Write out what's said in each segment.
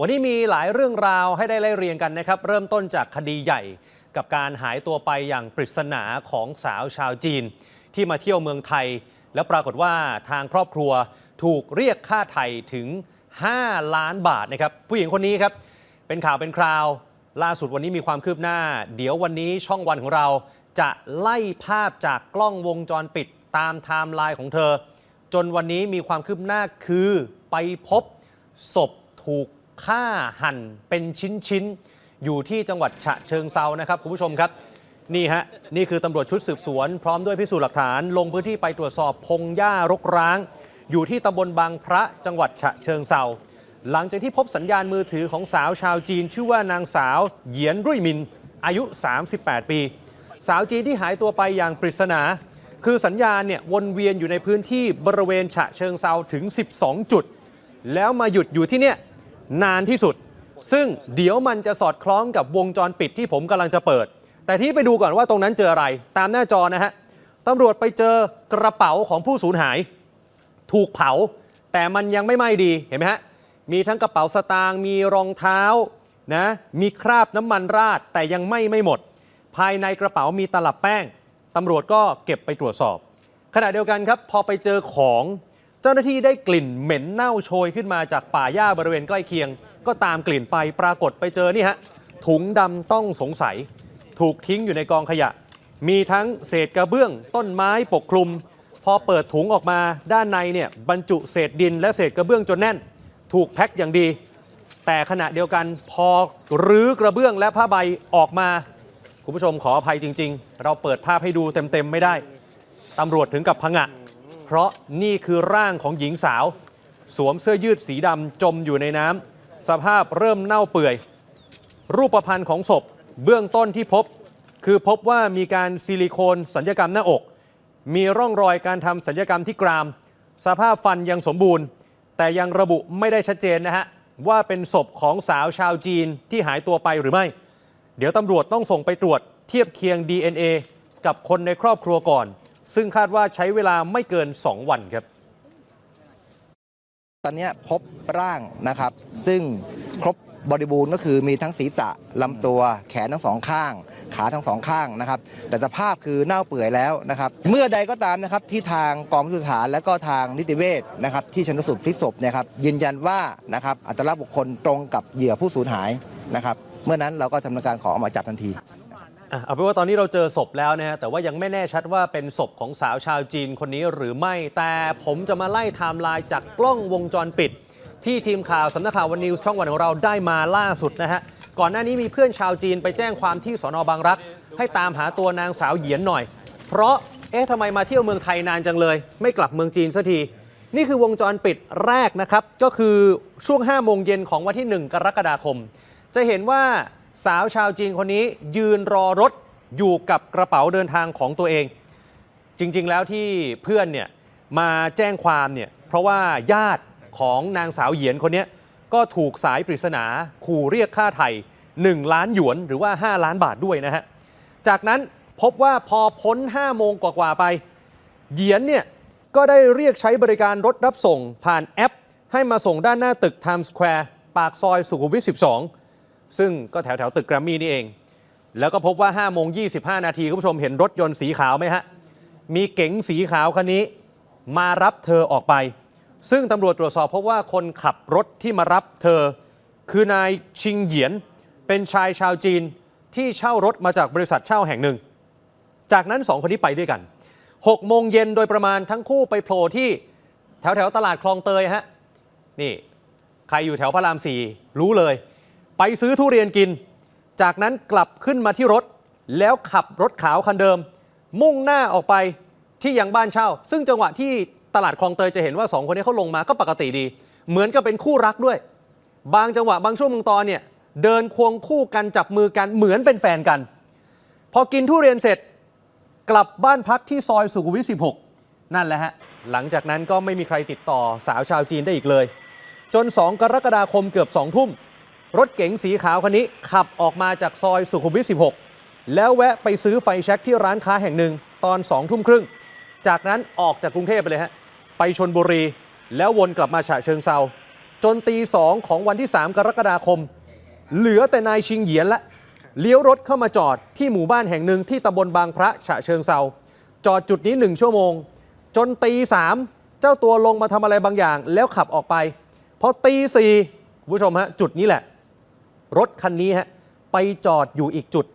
วันนี้มีหลายเรื่องราวให้ได้ไล่เรียงกันนะครับ เริ่มต้นจากคดีใหญ่ กับการหายตัวไปอย่างปริศนาของสาวชาวจีน ที่มาเที่ยวเมืองไทย แล้วปรากฏว่าทางครอบครัวถูกเรียกค่าไทยถึง 5 ล้านบาทนะครับ ผู้หญิงคนนี้ครับ เป็นข่าวเป็นคราว ล่าสุดวันนี้มีความคืบหน้า เดี๋ยววันนี้ช่องวันของเราจะไล่ภาพจากกล้องวงจรปิดตามไทม์ไลน์ของเธอ จนวันนี้มีความคืบหน้าคือไปพบศพถูก ฆ่าหั่นเป็นชิ้นๆ อยู่ที่จังหวัดฉะเชิงเซานะครับคุณผู้ชมครับ นี่ฮะ นี่คือตำรวจชุดสืบสวน พร้อมด้วยพิสูจน์หลักฐาน ลงพื้นที่ไปตรวจสอบพงหญ้ารกร้าง อยู่ที่ตำบลบางพระจังหวัดฉะเชิงเซาหลังจากที่พบสัญญาณมือถือของสาวชาวจีน ชื่อว่านางสาว เหยียนรุ่ยมิน อายุ 38 ปี สาวจีนที่หายตัวไปอย่างปริศนา คือสัญญาณเนี่ยวนเวียนอยู่ในพื้นที่บริเวณฉะเชิงเซาถึง 12 จุด แล้วมาหยุดอยู่ที่เนี่ย นานที่สุด ซึ่งเดี๋ยวมันจะสอดคล้องกับวงจรปิดที่ผมกำลังจะเปิด แต่ที่ไปดูก่อนว่าตรงนั้นเจออะไร ตามหน้าจอนะฮะตำรวจไปเจอกระเป๋าของผู้สูญหาย ถูกเผา แต่มันยังไม่ไหม้ดีเห็นไหมฮะมีทั้งกระเป๋าสตางค์มีรองเท้านะมีคราบน้ำมันราดแต่ยังไหม้ไม่หมด ภายในกระเป๋ามีตลับแป้งตำรวจก็เก็บไปตรวจสอบ ขณะเดียวกันครับ พอไปเจอของ เจ้าหน้าที่ได้กลิ่นเหม็นเน่าโชยขึ้นมาจากป่าหญ้าบริเวณใกล้เคียง ก็ตามกลิ่นไปปรากฏไปเจอนี่ฮะถุงดำต้องสงสัย ถูกทิ้งอยู่ในกองขยะ มีทั้งเศษกระเบื้อง ต้นไม้ปกคลุม พอเปิดถุงออกมาด้านในเนี่ยบรรจุเศษดินและเศษกระเบื้องจนแน่น ถูกแพ็คอย่างดี แต่ขณะเดียวกันพอรื้อกระเบื้องและผ้าใบออกมาคุณผู้ชมขออภัยจริง ๆ เราเปิดภาพให้ดูเต็มๆไม่ได้ตำรวจถึงกับพงะ เพราะนี่คือร่างของหญิงสาว สวมเสื้อยืดสีดำจมอยู่ในน้ำสภาพเริ่มเน่าเปื่อย รูปพรรณของศพเบื้องต้นที่พบ คือพบว่ามีการซิลิโคนสัญญกรรมหน้าอก มีร่องรอยการทำสัญญกรรมที่กราม สภาพฟันยังสมบูรณ์ แต่ยังระบุไม่ได้ชัดเจนนะฮะว่าเป็นศพของสาวชาวจีนที่หายตัวไปหรือไม่ เดี๋ยวตำรวจต้องส่งไปตรวจเทียบเคียง DNA กับคนในครอบครัวก่อน ซึ่งคาดว่าใช้เวลาไม่เกิน 2 วันครับ ตอนนี้พบร่างนะครับ ซึ่งครบบริบูรณ์ก็คือมีทั้งศีรษะลำตัวแขนทั้งสองข้าง ขาทั้งสองข้างนะครับ แต่สภาพคือเน่าเปื่อยแล้วนะครับ เมื่อใดก็ตามนะครับที่ทางกองพิสูจน์หลักฐานและก็ทางนิติเวชนะครับ ที่ชนสูตรพลิกศพเนะครับยืนยันว่านะครับอัตลักษณ์บุคคลตรงกับเหยื่อผู้สูญหายนะครับ เมื่อนั้นเราก็ทำการขอออกหมายจับทันที อะเอาเป็นว่าตอนนี้เราเจอศพแล้วนะฮะแต่ว่ายังไม่แน่ชัดว่าเป็นศพของสาวชาวจีนคนนี้หรือไม่แต่ผมจะมาไล่ไทม์ไลน์จากกล้องวงจรปิด ที่ทีมข่าวสำนักข่าววันนิวส์ช่องวันของเราได้มาล่าสุดนะฮะก่อนหน้านี้มีเพื่อนชาวจีนไปแจ้งความที่สอนอบางรัก ให้ตามหาตัวนางสาวเหยียนหน่อย เพราะเอ๊ะทำไมมาเที่ยวเมืองไทยนานจังเลย ไม่กลับเมืองจีนสักทีนี่คือวงจรปิดแรกนะครับก็คือช่วง5โมงเย็นของวันที่ 1 กรกฎาคม จะเห็นว่า สาวชาวจีนคนนี้ยืนรอรถอยู่กับกระเป๋าเดินทางของตัวเอง จริงๆแล้วที่เพื่อนเนี่ยมาแจ้งความเนี่ยเพราะว่าญาติของนางสาวเหยียนคนนี้ก็ถูกสายปริศนาขู่เรียกค่าไถ่1ล้านหยวนหรือว่า 5 ล้านบาทด้วยนะฮะ จากนั้นพบว่าพอพ้น 5 โมงกว่าๆไป เหยียนเนี่ยก็ได้เรียกใช้บริการรถรับส่งผ่านแอป ให้มาส่งด้านหน้าตึก Times Square ปากซอยสุขุมวิท 12 ซึ่งก็แถวแถวตึกแกรมมี่นี่เอง แล้วก็พบว่า5โมง25นาทีคุณผู้ชมเห็นรถยนต์สีขาวไหมฮะ มีเก๋งสีขาวคันนี้มารับเธอออกไป ซึ่งตำรวจตรวจสอบพบว่าคนขับรถที่มารับเธอ คือนายชิงเหยียน เป็นชายชาวจีนที่เช่ารถมาจากบริษัทเช่าแห่งหนึ่ง จากนั้นสองคนนี้ไปด้วยกัน6โมงเย็นโดยประมาณทั้งคู่ไปโผล่ที่แถวแถวตลาดคลองเตยฮะนี่ ใครอยู่แถวพระรามสี่รู้เลย ไปซื้อทุเรียนกิน จากนั้นกลับขึ้นมาที่รถ แล้วขับรถขาวคันเดิม มุ่งหน้าออกไปที่ยังบ้านเช่า ซึ่งจังหวะที่ตลาดคลองเตยจะเห็นว่าสองคนนี้เขาลงมาก็ปกติดี เหมือนกับเป็นคู่รักด้วย บางจังหวะบางช่วงบางตอนเนี่ยเดินควงคู่กันจับมือกันเหมือนเป็นแฟนกัน พอกินทุเรียนเสร็จกลับบ้านพักที่ซอยสุขุมวิท 16 นั่นแหละฮะ หลังจากนั้นก็ไม่มีใครติดต่อสาวชาวจีนได้อีกเลย จน 2 กรกฎาคมเกือบ 2 ทุ่ม รถเก๋งสีขาวคันนี้ขับออกมาจากซอยสุขุมวิท 16 แล้วแวะไปซื้อไฟแช็กที่ร้านค้าแห่งหนึ่งตอน2ทุ่มครึ่ง จากนั้นออกจากกรุงเทพไปเลยฮะ ไปชนบุรี แล้ววนกลับมาฉะเชิงเซา จนตีสองของวันที่ 3 กรกฎาคม เหลือแต่นายชิงเหยียนละ เลี้ยวรถเข้ามาจอดที่หมู่บ้านแห่งหนึ่งที่ตำบลบางพระฉะเชิงเซา จอดจุดนี้หนึ่งชั่วโมง จนตีสามเจ้าตัวลงมาทำอะไรบางอย่าง แล้วขับออกไป พอตีสี่คุณผู้ชมฮะจุดนี้แหละ รถคันนี้ฮะไปจอดอยู่อีกจุด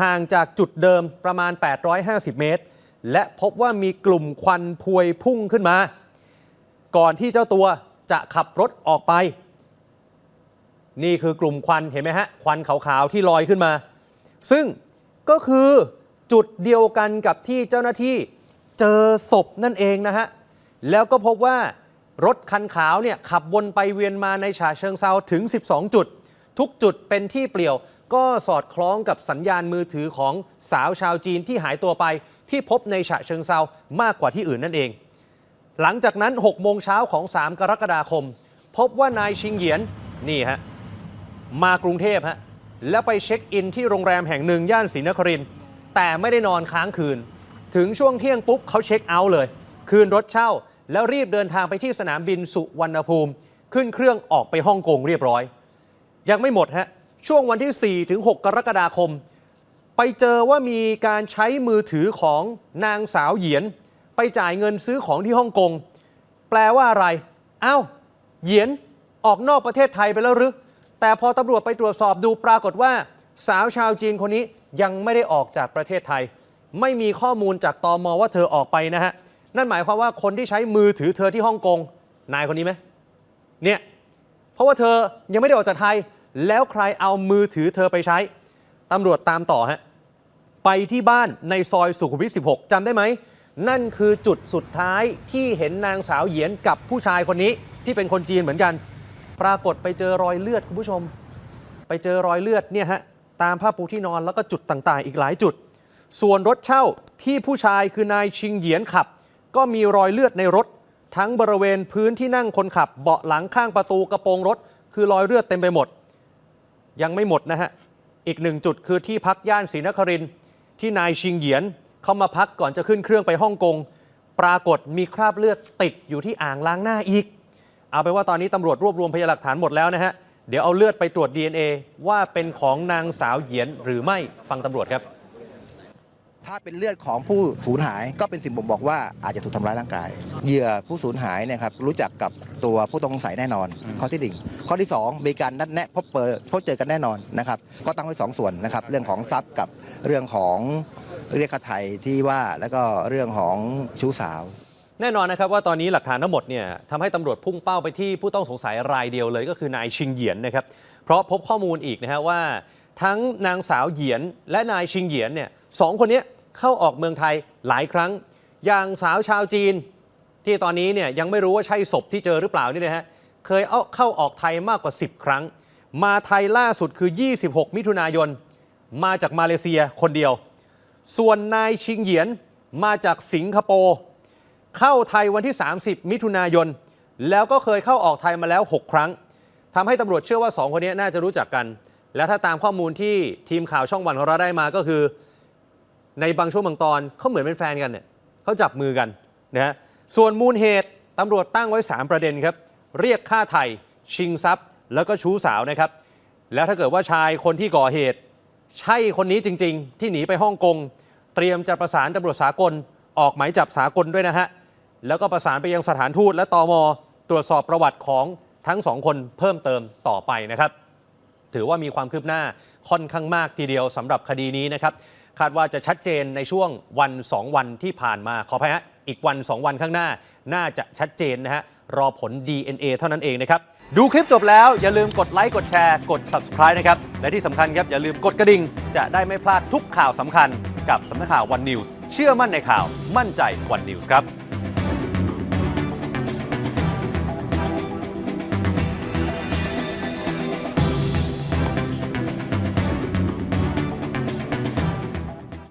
ห่างจากจุดเดิมประมาณ 850 เมตร และพบว่ามีกลุ่มควันพวยพุ่งขึ้นมา ก่อนที่เจ้าตัวจะขับรถออกไป นี่คือกลุ่มควันเห็นไหมฮะ ควันขาวๆที่ลอยขึ้นมา ซึ่งก็คือจุดเดียวกันกับที่เจ้าหน้าที่เจอศพนั่นเองนะฮะ แล้วก็พบว่ารถคันขาวเนี่ยขับวนไปเวียนมาในฉะเชิงเซาถึง 12 จุด ทุกจุดเป็นที่เปลี่ยว ก็สอดคล้องกับสัญญาณมือถือของสาวชาวจีนที่หายตัวไปที่พบในฉะเชิงเซามากกว่าที่อื่นนั่นเอง หลังจากนั้น 6 โมงเช้าของ 3 กรกฎาคม พบว่านายชิงเหยียนนี่ฮะมากรุงเทพฮะแล้วไปเช็คอินที่โรงแรมแห่งหนึ่งย่านศรีนครินทร์แต่ไม่ได้นอนค้างคืน ถึงช่วงเที่ยงปุ๊บเขาเช็คเอาท์เลย คืนรถเช่า แล้วรีบเดินทางไปที่สนามบินสุวรรณภูมิ ขึ้นเครื่องออกไปฮ่องกงเรียบร้อย ยังไม่หมดฮะช่วงวันที่ 4 ถึง 6 กรกฎาคม ไปเจอว่ามีการใช้มือถือของนางสาวเหยียน ไปจ่ายเงินซื้อของที่ฮ่องกง แปลว่าอะไรอ้าวเหยียนออกนอกประเทศไทยไปแล้วหรือแต่พอตำรวจไปตรวจสอบดูปรากฏว่า สาวชาวจีนคนนี้ยังไม่ได้ออกจากประเทศไทย ไม่มีข้อมูลจากตอมว่าเธอออกไปนะฮะนั่นหมายความว่าคนที่ใช้มือถือเธอที่ฮ่องกงนายคนนี้ไหมเนี่ย เพราะว่าเธอยังไม่ได้ออกจากไทย แล้วใครเอามือถือเธอไปใช้ตำรวจตามต่อฮะไปที่บ้านในซอยสุขุมวิท 16จำได้ไหม นั่นคือจุดสุดท้ายที่เห็นนางสาวเหยียนกับผู้ชายคนนี้ที่เป็นคนจีนเหมือนกัน ปรากฏไปเจอรอยเลือดคุณผู้ชม ไปเจอรอยเลือดเนี่ยฮะตามผ้าปูที่นอนแล้วก็จุดต่างๆ อีกหลายจุด ส่วนรถเช่าที่ผู้ชายคือนายชิงเหยียนขับ ก็มีรอยเลือดในรถ ทั้งบริเวณพื้นที่นั่งคนขับเบาะหลังข้างประตูกระโปรงรถ คือรอยเลือดเต็มไปหมด ยังไม่หมดนะฮะ อีกหนึ่งจุดคือที่พักย่านศรีนครินที่นายชิงเหยียนเข้ามาพักก่อนจะขึ้นเครื่องไปฮ่องกงปรากฏมีคราบเลือดติดอยู่ที่อ่างล้างหน้าอีก เอาไปว่าตอนนี้ตำรวจรวบรวมพยานหลักฐานหมดแล้วนะฮะเดี๋ยวเอาเลือดไปตรวจ DNA ว่าเป็นของนางสาวเหยียนหรือไม่ฟังตำรวจครับ ถ้าเป็นเลือดของผู้สูญหายก็เป็นสิ่งบ่งบอกว่าอาจจะถูกทำร้ายร่างกาย เหยื่อผู้สูญหายเนี่ยครับรู้จักกับตัวผู้ต้องสงสัยแน่นอน ข้อที่หนึ่งข้อที่สองมีการนัดแนะพบเปิดพบเจอกันแน่นอนนะครับก็ตั้งไว้สองส่วนนะครับเรื่องของทรัพย์กับเรื่องของเรียกค่าไทยที่ว่าแล้วก็เรื่องของชู้สาว แน่นอนนะครับว่าตอนนี้หลักฐานทั้งหมดเนี่ยทำให้ตำรวจพุ่งเป้าไปที่ผู้ต้องสงสัยรายเดียวเลยก็คือนายชิงเหยียนนะครับเพราะพบข้อมูลอีกนะฮะว่า ทั้งนางสาวเหยียนและนายชิงเหยียนเนี่ยสองคนเนี้ย เข้าออกเมืองไทยหลายครั้ง อย่างสาวชาวจีน ที่ตอนนี้เนี่ยยังไม่รู้ว่าใช่ศพที่เจอหรือเปล่านี่นะฮะเคยเอาเข้าออกไทยมากกว่า 10 ครั้ง มาไทยล่าสุดคือ 26 มิถุนายน มาจากมาเลเซียคนเดียว ส่วนนายชิงเหยียนมาจากสิงคโปร์เข้าไทยวันที่ 30 มิถุนายน แล้วก็เคยเข้าออกไทยมาแล้ว 6 ครั้งทำให้ตำรวจเชื่อว่า 2 คนนี้น่าจะรู้จักกัน และถ้าตามข้อมูลที่ทีมข่าวช่องวันของเราได้มาก็คือ ในบางช่วงบางตอนเขาเหมือนเป็นแฟนกันเนี่ยเขาจับมือกันนะฮะส่วนมูลเหตุตำรวจตั้งไว้ 3 ประเด็นครับ เรียกค่าไถ่ชิงทรัพย์ แล้วก็ชู้สาวนะครับ แล้วถ้าเกิดว่าชายคนที่ก่อเหตุ ใช่คนนี้จริง ๆ ที่หนีไปฮ่องกงเตรียมจะประสานตำรวจสากล ออกหมายจับสากลด้วยนะฮะแล้วก็ประสานไปยังสถานทูตและตมตรวจสอบประวัติของทั้งสองคนเพิ่มเติมต่อไปนะครับ ถือว่ามีความคืบหน้าค่อนข้างมากทีเดียวสำหรับคดีนี้นะครับ คาดว่าจะชัดเจนในช่วงวัน 2 วันที่ผ่านมา ขออภัยฮะอีกวัน 2 วันข้างหน้า น่าจะชัดเจนนะฮะรอผล DNA เท่านั้นเองนะครับ ดูคลิปจบแล้วอย่าลืมกดไลค์กดแชร์กด subscribe นะครับ และที่สำคัญครับ อย่าลืมกดกระดิ่ง จะได้ไม่พลาดทุกข่าวสำคัญกับสำนักข่าววันนิวส์เชื่อมั่นในข่าวมั่นใจวันนิวส์ครับ